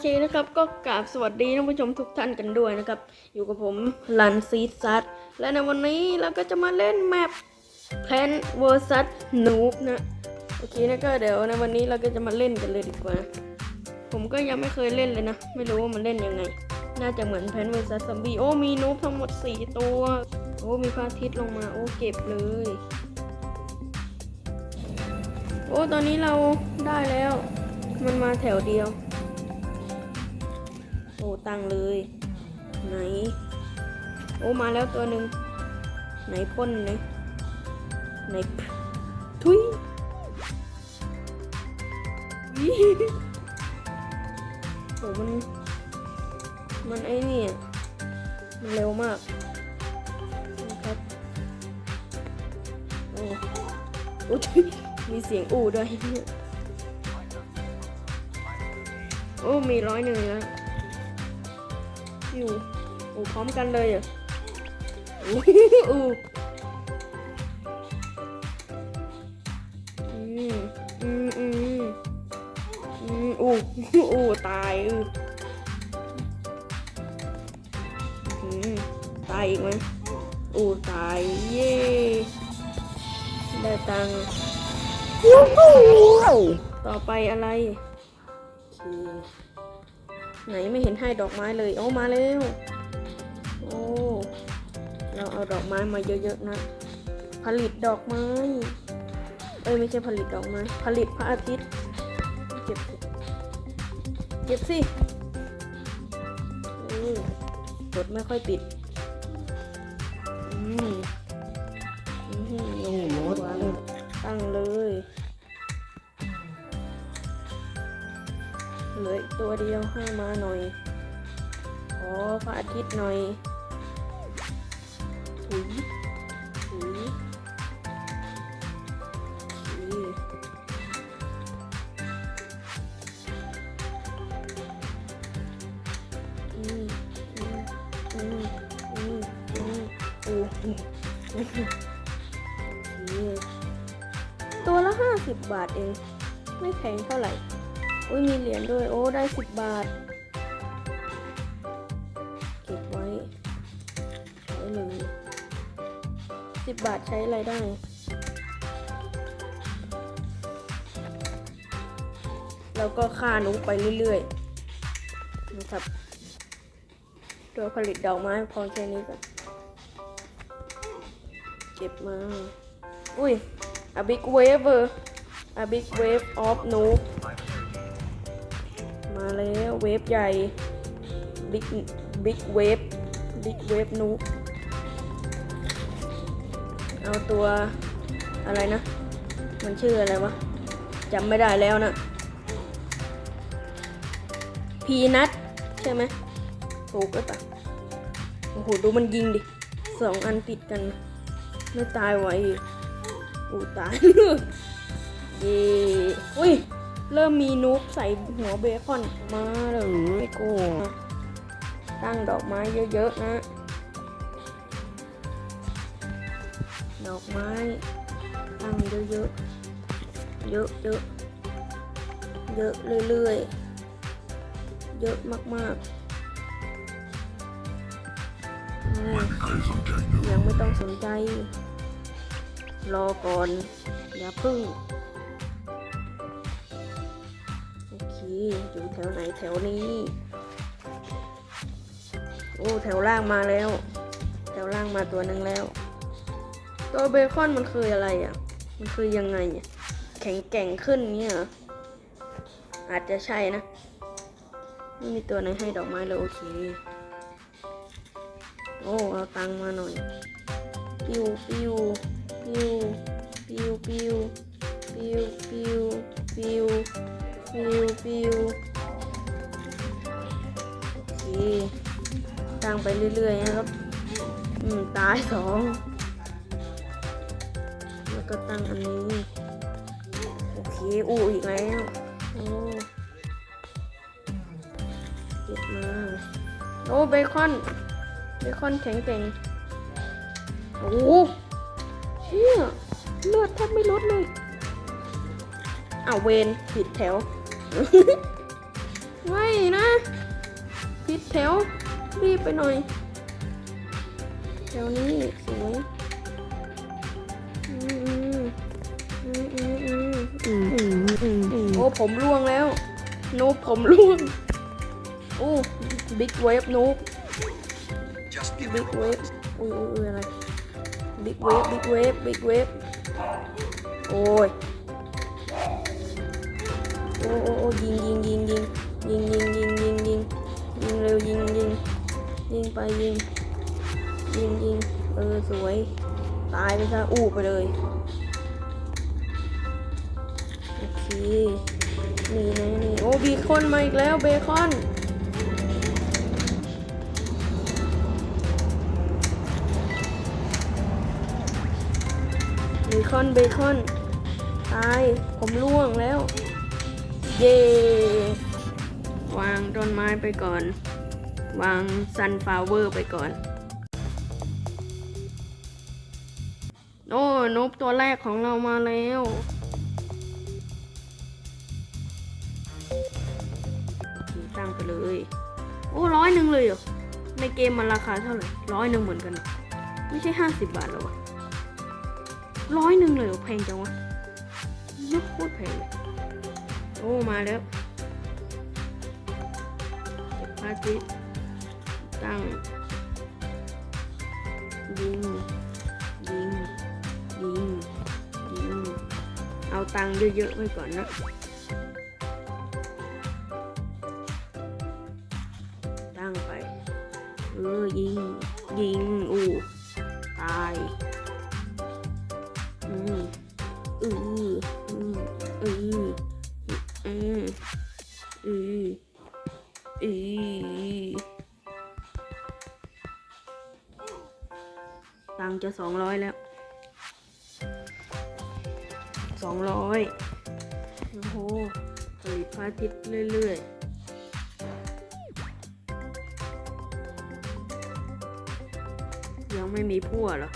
เคนะครับก็กราบสวัสดีท่านผู้ชมทุกท่านกันด้วยนะครับ อยู่กับผมลันซีซัดและในวันนี้เราก็จะมาเล่นแมปแพนเวอร์ซัสนูบนะโอเคนะก็เดี๋ยวในวันนี้เราก็จะมาเล่นกันเลยดีกว่า ผมก็ยังไม่เคยเล่นเลยนะ ไม่รู้ว่ามันเล่นยังไง น่าจะเหมือนแพนเวอร์ซัสซอมบี้โอ้มีนูบทั้งหมด 4 ตัว โอ้มีพระอาทิตย์ลงมาโอ้เก็บเลย โอ้ตอนนี้เราได้แล้ว มันมาแถวเดียว อ้ตั้งเลย ไหน โอ้มาแล้วตัวหนึ่งไหนพ่นไหนไหนทุยโอ้มัน มันไอ้นี่มันเร็วมากนะครับโอ้โอ้ยมีเสียงอู่ด้วยโอ้ มีร้อยหนึ่งแล้ว อยู่อูพร้อมกันเลยเหรอะอู้อูอืมอืมอืมอืมอูอูตายอืออืมตายอีกไหมอูตายเย่ได้ตังค์ต่อไปอะไรโอเค ไหนไม่เห็นให้ดอกไม้เลย โอ้มาเร็วโอ้เราเอาดอกไม้มาเยอะๆนะ ผลิตดอกไม้ เอ้ยไม่ใช่ผลิตดอกไม้ ผลิตพระอาทิตย์ เก็บเก็บสิอือกดไม่ค่อยติด อืม ดียวให้มาหน่อย ขอพระอาทิตย์หน่อยถุยถุยถุยอืมอืมอืมอืมอืมโอ้หโอเคตัวละห้าสิบบาทเอง ไม่แพงเท่าไหร่ อุ้ยมีเหรียญด้วย โอ้ ได้สิบบาท เก็บไว้ไว้เลยสิบบาทใช้อะไรได้แล้วก็ค่านุไปเรื่อยๆนะครับ ตัวผลิตดอกไม้พอแค่นี้ก่อนเก็บมา อุ้ย a big wave a big wave of noob แล้วเวฟใหญ่บิ๊กบิ๊กเวฟบิ๊กเวฟนูเอาตัวอะไรนะ มันชื่ออะไรวะจำไม่ได้แล้วนะพีนัทใช่ไหมถูกหรือเปล่าโอ้โห ดูมันยิงดิสองอันติดกัน ไม่ตายไหวอีกอู้ตายเย้อุ้ย เริ่มมีนูบใส่หัวเบคอนมาเลยไม่โกงตั้งดอกไม้เยอะ ๆ นะ ดอกไม้ ตั้งเยอะๆ เยอะๆ เยอะเรื่อยๆ เยอะมากๆยังไม่ต้องสนใจ รอก่อน อย่าพึ่ง อเคอยู่แถวไหนแถวนี้ โอ้แถวล่างมาแล้ว แถวล่างมาตัวหนึ่งแล้ว ตัวเบคอนมันคืออะไรอะ มันคือยังไงอะแข็งแกร่งขึ้นเนี่ยเหรออาจจะใช่นะไม่มีตัวไหนให้ดอกไม้เลยโอเค โอ้เอาตังมาหน่อย ปิวปิวปิวปิวปิวปิวปิวปิว ปิวปิวโอเคตั้งไปเรื่อยๆนะครับ อืม ตายสองแล้วก็ตั้งอันนี้ โอเคอู้อีกแล้วโอ้เก็บมาโอ้เบคอนเบคอนแข็งแกร่งโอ้เชี่ยเลือดแทบไม่ลดเลยอ้าวเวนผิดแถว ไม่นะพิดแถว รีบไปหน่อย แถวนี้สวยโอ้ผมร่วงแล้วนูบผมร่วงโอ้บิ๊กเวฟนูบบิ๊กเวฟอุ้ยอะไรบิ๊กเวฟบิ๊กเวฟบิ๊กเวฟโอ้ย โอ้โอ้โอ้ยิงยิงยิงยิงยิงยิงยิงยิงยิงยิงเร็วยิงยิงยิงไปยิงยิงยิงเออสวย ตายไปซะอู้ไปเลยโอเคนี่นะนี่โอ้บีคอนมาอีกแล้วเบคอนเบคอนเบคอน ตาย ผมล่วงแล้ว เย่วางต้นไม้ไปก่อน วางซันฟลาวเวอร์ไปก่อน โอ้นบตัวแรกของเรามาแล้ว ตั้งไปเลย โอ้ร้อยหนึ่งเลยเหรอ ในเกมมันราคาเท่าไหร่ร้อยหนึ่งเหมือนกัน ไม่ใช่ห้าสิบบาทหรอวะร้อยหนึ่งเลยเหรอแพงจังวะไม่โคตรแพงเลย อ้มาแล้วพาทิตตังยิงยิงยิงยิงเอาตังค์เยอะๆไว้ก่อนนะตั้งไปเออยิงยิงอู้ตายอืมอืออืมอือ อืมอืออืตังจะสองร้อยแล้วสองร้อยโอ้โหผลิตพระอาทิตย์เรื่อยๆยังไม่มีพั่วหรอ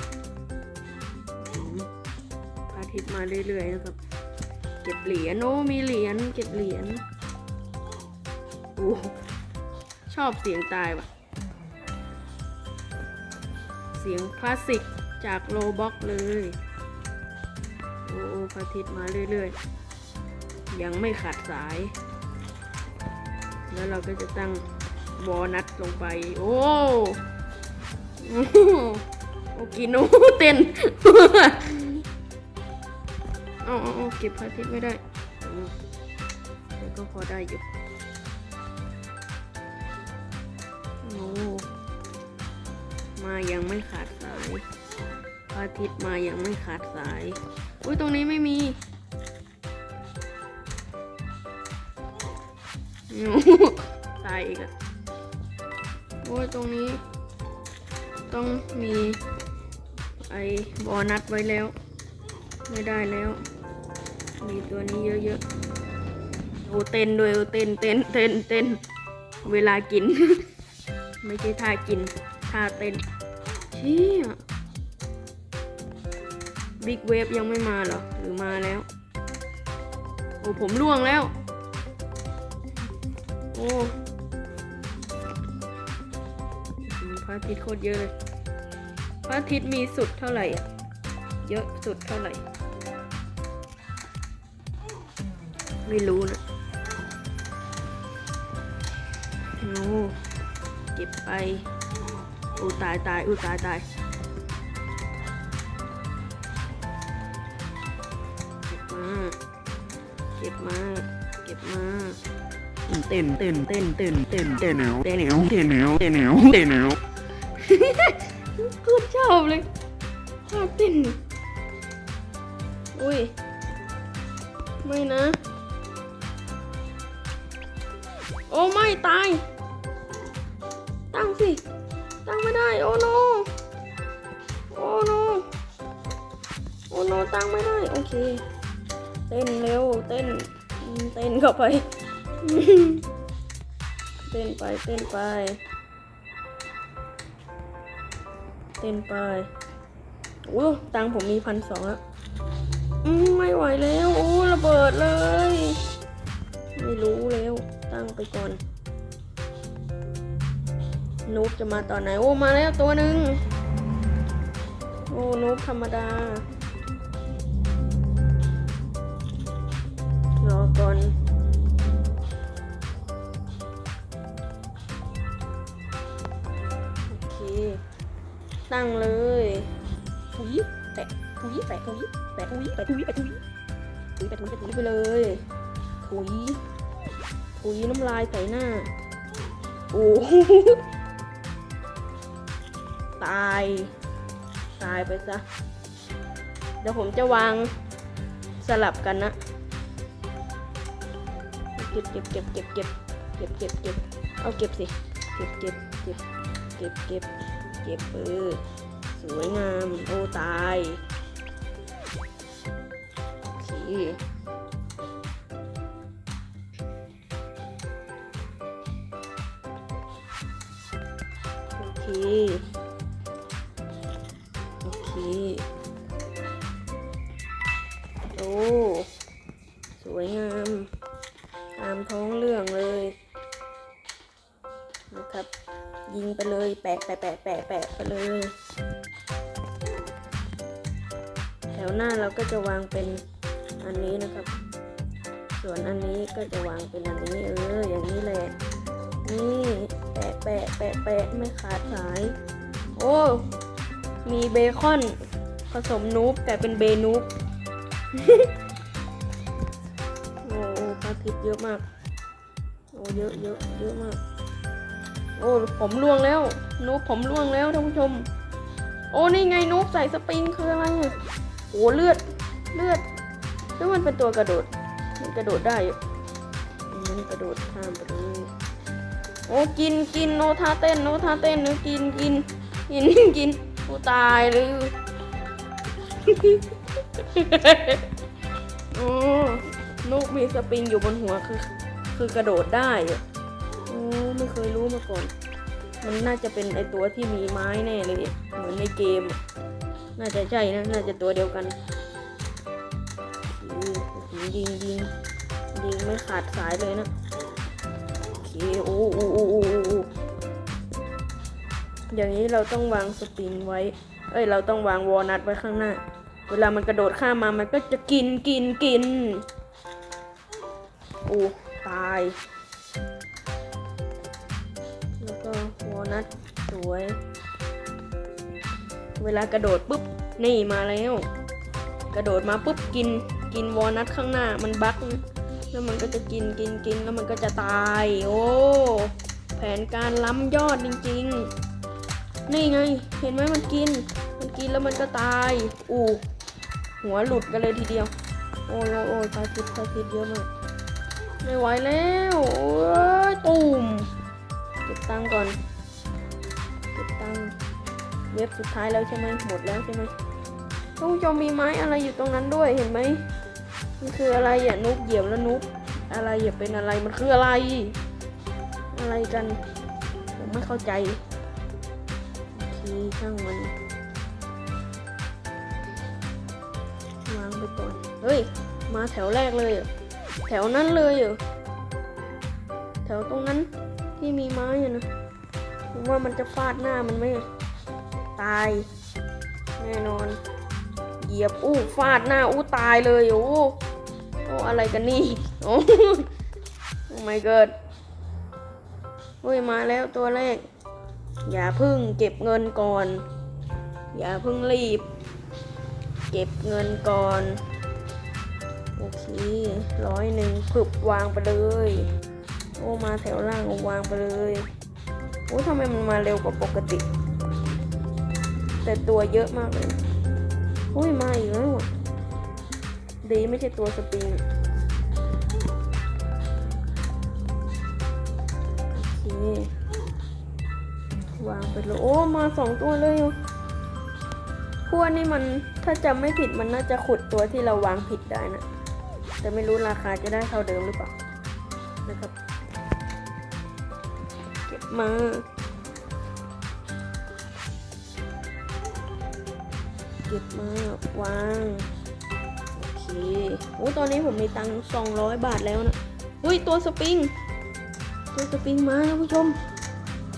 พระอาทิตย์มาเรื่อยๆนะครับ ก็บเหรียญโอ้มีเหรียญเก็บเหรียญโอ้ชอบเสียงตายว่ะ เสียงคลาสสิกจากโลบ็อกเลยโอ้พระอาทิตย์มาเรื่อยๆ ยังไม่ขาดสาย แล้วเราก็จะตั้งวอนัทลงไป โอ้โอ้โหโอกินเต้น เอาเอเก็บพระอาทิตย์ไม่ได้แต่ก็พอได้อยู่โอ้มายังไม่ขาดสายพระอาทิตย์มายังไม่ขาดสาย อุ้ยตรงนี้ไม่มีตายอีกอะโอ้ยตรงนี้ ต้องมีไอ้บอนัดไว้แล้ว ไม่ได้แล้ว มีตัวนี้เยอะๆโอ้เต้นด้วยโอเต้นเต้นเต้นเต้นเวลากิน ไม่ใช่ท่ากินท่าเต้นเชี่ยบิ๊กเวฟยังไม่มาเหรอ หรือมาแล้ว โอ้ผมล่วงแล้ว โอ้พระอาทิตย์โคตรเยอะเลยพระอาทิตย์มีสุดเท่าไหร่อะเยอะสุดเท่าไหร่ ไม่รู้นะโอ้เก็บไปอู้ตายตายอู้ตายตายเก็บมาเก็บมาเก็บมาเต้นเต้นเต้นเต้นเต้นเต้นแนวเต้นแนวเต้นแนวเต้นแนวเต้นแนวกูชอบเลยท่าเต้นอุ้ยไม่นะ อ้ไม่ตาย ตั้งสิ ตั้งไม่ได้ โอ้โน โอ้โน โอ้โนตั้งไม่ได้ โอเค เต้นเร็ว เต้น เต้นเข้าไป เต้นไป เต้นไป เต้นไปโอ้ตังผมมีพันสองอืมไม่ไหวแล้ว โอ้ ระเบิดเลย ตั้งไปก่อนนูบจะมาตอนไหน โอ้ มาแล้วตัวหนึ่งโอ้นูบธรรมดา รอก่อน โอเค ตั้งเลยถุยแปะถุยแปะถุยแปะถุยแปะถุยแปะถุยถุยแปะถุยแปะถุยไปเลยถุย ถุยน้ำลายใส่หน้า โอ้โหตาย ตายไปซะ เดี๋ยวผมจะวางสลับกันนะ เก็บเก็บเก็บเก็บเก็บเก็บเก็บเก็บเอาเก็บสิ เก็บเก็บเก็บเก็บเก็บเก็บเออสวยงาม โอ้ตายโอเค จะวางนี้เอออย่างนี้แหละ นี่แปะแปะแปะแปะไม่ขาดสาย โอ้มีเบคอนผสมนูบแต่เป็นเบนูบโอ้โอ้ปลาผิดเยอะมาก โอ้เยอะเยอะเยอะมาก โอ้ผมล่วงแล้วนูบผมล่วงแล้วท่านผู้ชม โอ้นี่ไงนูบใส่สปริงคืออะไรโอ้เลือดเลือดแล้วมันเป็นตัวกระโดด มันกระโดดได้ันกระโดดข้ามไปเลยโอ้กินกินโนท่าเต้นโนท่าเต้นเนื้อกินกินกินกินกูตายเลยโอ้นกมีสปริงอยู่บนหัวคือ คือกระโดดได้อะโอ้ไม่เคยรู้มาก่อน มันน่าจะเป็นไอตัวที่มีไม้แน่เลย เหมือนในเกม น่าจะใช่นะ น่าจะตัวเดียวกันอือยิงยิง ยิงไม่ขาดสายเลยนะโอเคโอ้โอ้โอ้โอ้โอ้อย่างนี้เราต้องวางสปริงไว้ เอ้ย เราต้องวางวอลนัทไว้ข้างหน้า เวลามันกระโดดข้ามมามันก็จะกินกินกินโอ้ตาย แล้วก็วอลนัทสวย เวลากระโดดปุ๊บ นี่มาแล้ว กระโดดมาปุ๊บกินกินวอลนัทข้างหน้ามันบั๊กนะ แล้วมันก็จะกินกินกินแล้วมันก็จะตาย โอ้ แผนการล้ำยอดจริง ๆ นี่ไง เห็นไหมมันกิน มันกินแล้วมันก็ตาย อู้หัวหลุดกันเลยทีเดียว โอ้ยโอ้ยตายพิษตายพิษเยอะมาก ไม่ไหวแล้ว โอ้ยตูมเก็บตังก่อน เก็บตังเว็บสุดท้ายแล้วใช่ไหมหมดแล้วใช่ไหมท่านผู้ชมมีไม้อะไรอยู่ตรงนั้นด้วยเห็นไหม มันคืออะไรอะนุกเหยียบแล้วนุกอะไรอย่าเป็นอะไรมันคืออะไร อะไรกันผมไม่เข้าใจโอเคช่างมันวางไปก่อนเฮ้ย มาแถวแรกเลยแถวนั้นเลยเหรอแถวตรงนั้นที่มีไม้อะนะผมว่ามันจะฟาดหน้ามันไหมตาย แน่นอน เหยียบอู้ฟาดหน้าอู้ตายเลยโอ้ โอ้อะไรกันนี่ โอ้โอ้ my god เฮ้ยมาแล้วตัวแรกอย่าพึ่งเก็บเงินก่อน อย่าพึ่งรีบ เก็บเงินก่อน โอเคร้อยหนึ่งพึบวางไปเลย โอ้มาแถวล่างวางไปเลยโอ้ทำไมมันมาเร็วกว่าปกติ แต่ตัวเยอะมากเลยอุ้ยมาอีกแล้วอะ ดีไม่ใช่ตัวสปริงโอเควางไปเลยโอ้มาสองตัวเลยอะพวนี่มันถ้าจำไม่ผิดมันน่าจะขุดตัวที่เราวางผิดได้นะแต่ไม่รู้ราคาจะได้เท่าเดิมหรือเปล่านะครับ เก็บมาเก็บมาวาง โอเคโอ้ตอนนี้ผมมีตังค์สองร้อยบาทแล้วนะอุ้ยตัวสปริง ตัวสปริงมาผู้ชม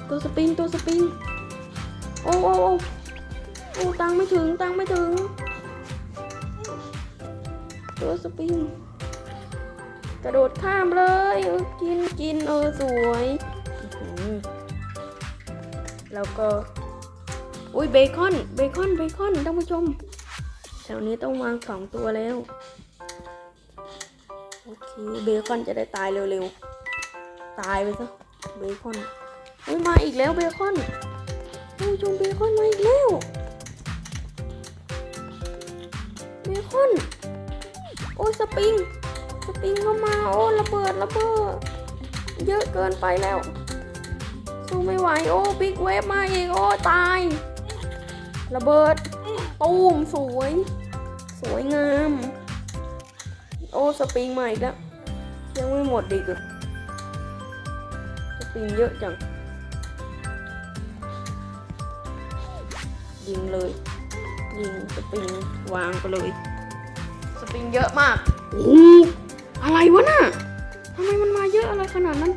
ตัวสปริงตัวสปริง โอ้โอ้โอ้โอ้ตังไม่ถึงตังไม่ถึง ตัวสปริง กระโดดข้ามเลยกินกินเออสวยแล้วก็ อุ้ยเบคอน เบคอน เบคอนท่านผู้ชม ถวนี้ต้องวางสองตัวแล้ว โอเคเบคอนจะได้ตายเร็วๆ ตายไปซะเบคอนอุ้ยมาอีกแล้วเบคอนท่านผู้ชมเบคอนมาอีกแล้ว เบคอน โอ้ยสปริง สปริงก็มาโอ้ระเบิดระเบิด เยอะเกินไปแล้ว สู้ไม่ไหวโอ้บิ๊กเวฟมาอีกโอ้ตาย ระเบิด ตูมสวย สวยงาม โอ้สปริงมาอีกแล้ว ยังไม่หมดดีกเหรอสปริงเยอะจัง ยิงเลย ยิงสปริงวางไปเลย สปริงเยอะมากโอ้โหอะไรวะน่ะทำไมมันมาเยอะอะไรขนาดนั้น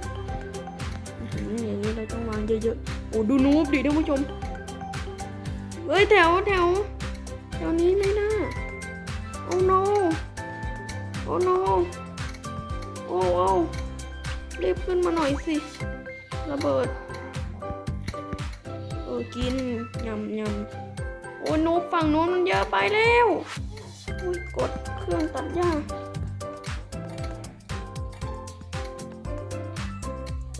อื้อหืออย่างนี้เราต้องวางเยอะๆ โอ้ดูนูบดิท่านผู้ชม เฮ้ยแถวแถวแถวนี้ไม่น่า โอ้ no โอ้ no โอ้โอ้รีบขึ้นมาหน่อยสิ ระเบิด เออ กินยำยำโอ้นูฝั่งนู้นมันเยอะไปแล้วอุ้ยกดเครื่องตัดหญ้า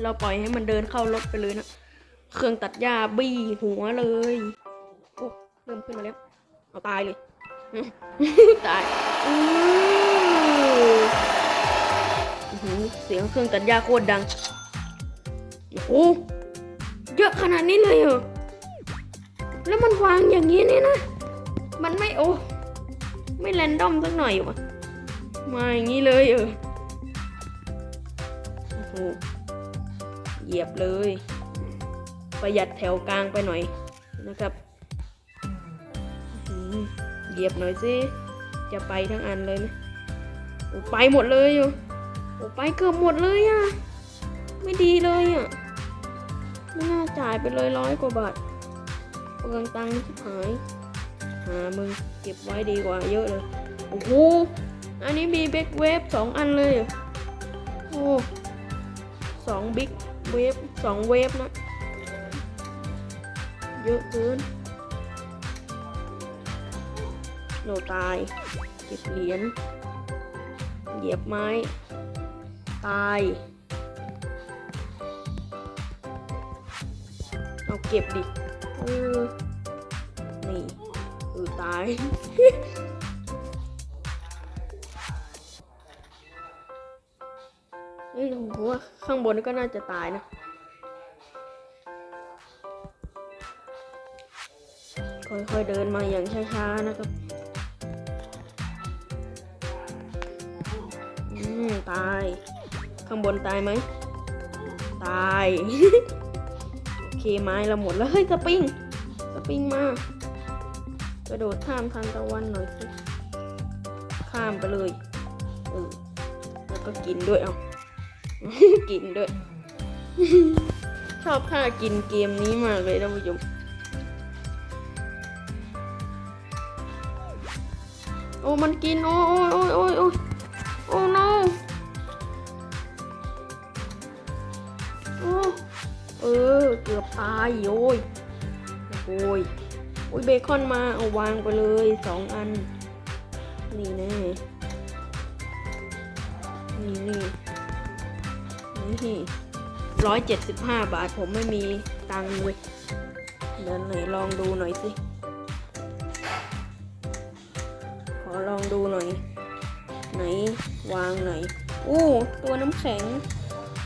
เราปล่อยให้มันเดินเข้ารถไปเลยนะ เครื่องตัดหญ้าบี้หัวเลย โอ้ เริ่มขึ้นมาแล้ว เอาตายเลย ตายอื้เสียงเครื่องตัดหญ้าโคตรดัง โอ้เยอะขนาดนี้เลยเหรอ แล้วมันวางอย่างนี้นี่นะ มันไม่โอ้ไม่แรนดอมสักหน่อยวะมาอย่างนี้เลยเออโอ้โหเหยียบเลย ประหยัดแถวกลางไปหน่อยนะครับ เหยียบหน่อยสิ จะไปทั้งอันเลยไหมโอ้ไปหมดเลยอ่โอ้ไปเกือบหมดเลยอะ ไม่ดีเลยอะ ไม่น่าจ่ายไปเลยร้อยกว่าบาทเปลืองตังค์ชิบหาย หามึงเก็บไว้ดีกว่าเยอะเลย โอ้โห อันนี้มีบิ๊กเวฟสองอันเลย โอ้สองบิ๊กเวฟสองเวฟนะ เยอะเกิน โนตาย เก็บเหรียญ เหยียบไม้ ตาย เอาเก็บดิอนี่เออตาย เฮ้ยผมว่าข้างบนก็น่าจะตายนะค่อยๆเดินมาอย่างช้าๆนะครับ ตาย ข้างบนตายไหม ตาย โอเคไม้เราหมดแล้ว เฮ้ยสปริง สปริงมากระโดดข้ามทานตะวันหน่อยสิ ข้ามไปเลยเออแล้วก็กินด้วยเอา กินด้วย ชอบท่ากินเกมนี้มากเลยท่านผู้ชมโอ้ มันกิน โอ้โอ้โอ้โอ้โอ้โอ้ no ออเกือบตายโอ้ยโอ้ยโอ้ยเบคอนมาเอาวางไปเลยสองอัน นี่แน่นี่นี่นี่ร้อยเจ็ดสิบห้าบาทผมไม่มีตังค์เลยเดินไหนลองดูหน่อยสิ ขอลองดูหน่อย ไหนวางไหนอู้ ตัวน้ำแข็ง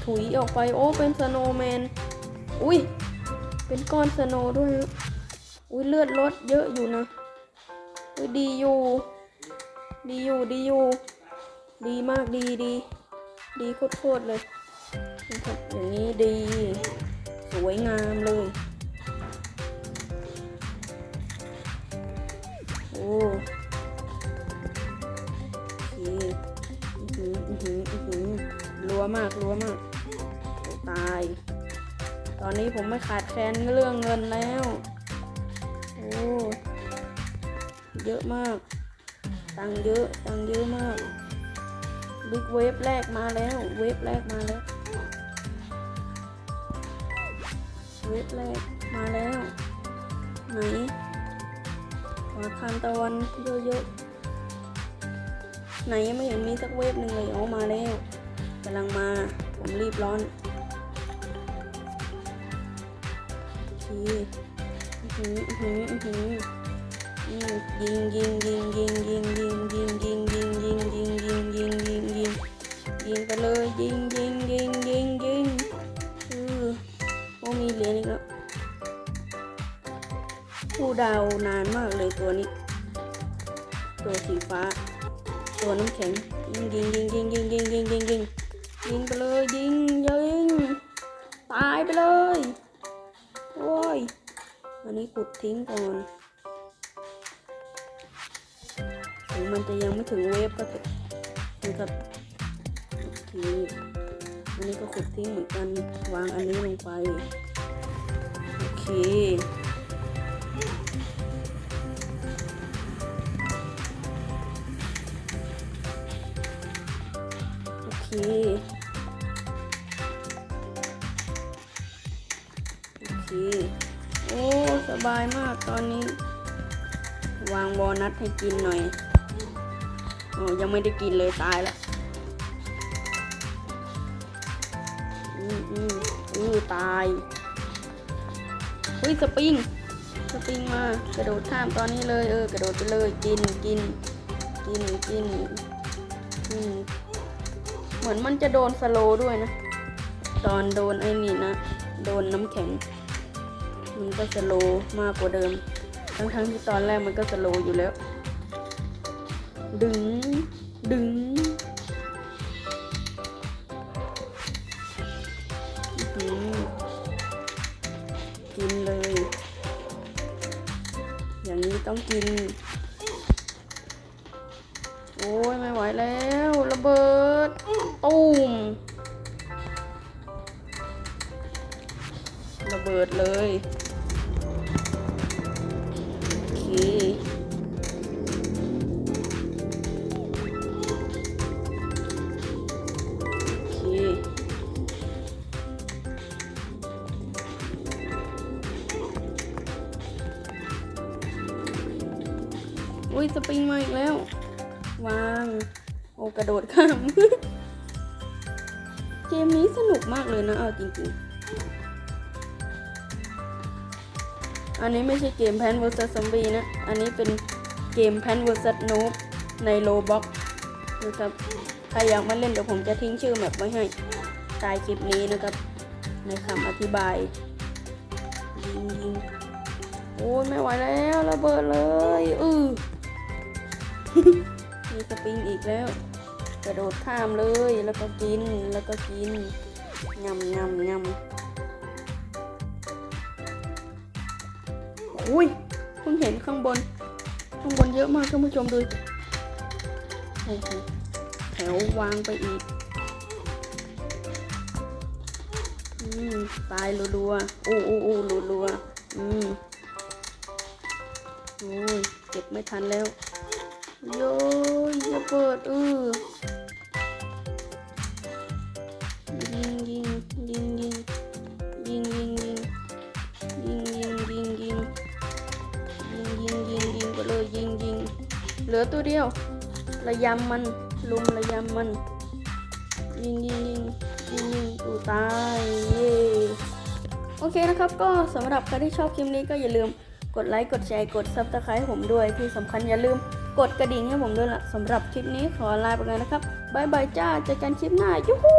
ถุยออกไป โอ้ เป็นสโนว์แมน อุ้ย เป็นก้อนสโนว์ด้วย อุ้ยเลือดลดเยอะอยู่นะ อุ้ยดีอยู่ ดีอยู่ดีอยู่ ดีมากดีดี ดีโคตรเลยนะครับอย่างนี้ดี สวยงามเลย โอ้โอเคอื้อหืออื้อหืออื้อหือรัวมากรัวมาก ตาย ตอนนี้ผมไม่ขาดแคลนเรื่องเงินแล้ว โอ้เยอะมาก ตังเยอะ ตังเยอะมาก บิ๊กเวฟแรกมาแล้ว เวฟแรกมาแล้ว เวฟแรกมาแล้ว ไหนขอทานตะวันเยอะๆ ไหนยังไม่เห็นมีสักเวฟหนึ่งเลย เอามาแล้วกำลังมา ผมรีบร้อน หืออื้อหืออือหืออืมยิงยิงยิงยิงยิงยิงยิงยิงยิงยิงยิงยิงยิงยิงยิงยิงไปเลยยิงยิงยิงยิงยิงเออโอ้มีเหรียญอีกแล้วผู้ดาวนานมากเลยตัวนี้ ตัวสีฟ้า ตัวน้ำแข็งยิงยิงยิงยิงยิงยิงยิงยิงยิงยิงไปเลยยิงยิงตายไปเลย นี้ขุดทิ้งก่อนถึงมันจะยังไม่ถึงเวฟก็เถอะนะครับโอเคอันนี้ก็ขุดทิ้งเหมือนกันวางอันนี้ลงไป โอเคโอเค บายมากตอนนี้ วางบอนัทให้กินหน่อยโอ้ยังไม่ได้กินเลยตายล้วอืมอืมอือตายเฮ้ยสปริงสปริงมากระโดดข้ามตอนนี้เลยเออกระโดดไปเลยกินกินกินกินอืมเหมือนมันจะโดนสโลด้วยนะ ตอนโดนไอ้นี่นะ โดนน้ำแข็ง มันก็สโลว์มากกว่าเดิม ทั้งๆที่ตอนแรกมันก็สโลว์อยู่แล้ว ดึง ดึงกินเลย อย่างนี้ต้องกิน โอ้ยไม่ไหวแล้วระเบิดตูมระเบิดเลย เกมนี้สนุกมากเลยนะเอาจริงๆ อันนี้ไม่ใช่เกมแพน vs ซอมบี้นะ อันนี้เป็นเกมแพน vs โนบในโลบ็อกนะครับ ใครอยากมาเล่นเดี๋ยวผมจะทิ้งชื่อแมปไว้ให้ใต้คลิปนี้นะครับ ในคำอธิบายยิงยิงโอ้ยไม่ไหวแล้วระเบิดเลย อือมีสปริงอีกแล้ว กระโดดข้ามเลยแล้วก็กินแล้วก็กินยำยำยำอุ้ยเพิ่งเห็นข้างบน ข้างบนเยอะมากท่านผู้ชมดูแถววางไปอีกอืมตายรัวๆโอ้โอ้โอ้รัวๆอืมโอ้ยเก็บไม่ทันแล้วโยยจะเปิดเออ ตัวเดียว ระยำมัน ลุมระยำมัน ยิงยิงยิงยิงยิงอูตายเย้โอเคนะครับ ก็สำหรับใครที่ชอบคลิปนี้ก็อย่าลืมกดไลค์กดแชร์กดซับสไครต์ผมด้วยที่สำคัญอย่าลืมกดกระดิ่งให้ผมด้วยล่ะสำหรับคลิปนี้ขอลาไปเลยนะครับบายบายจ้าเจอกันคลิปหน้ายูฮู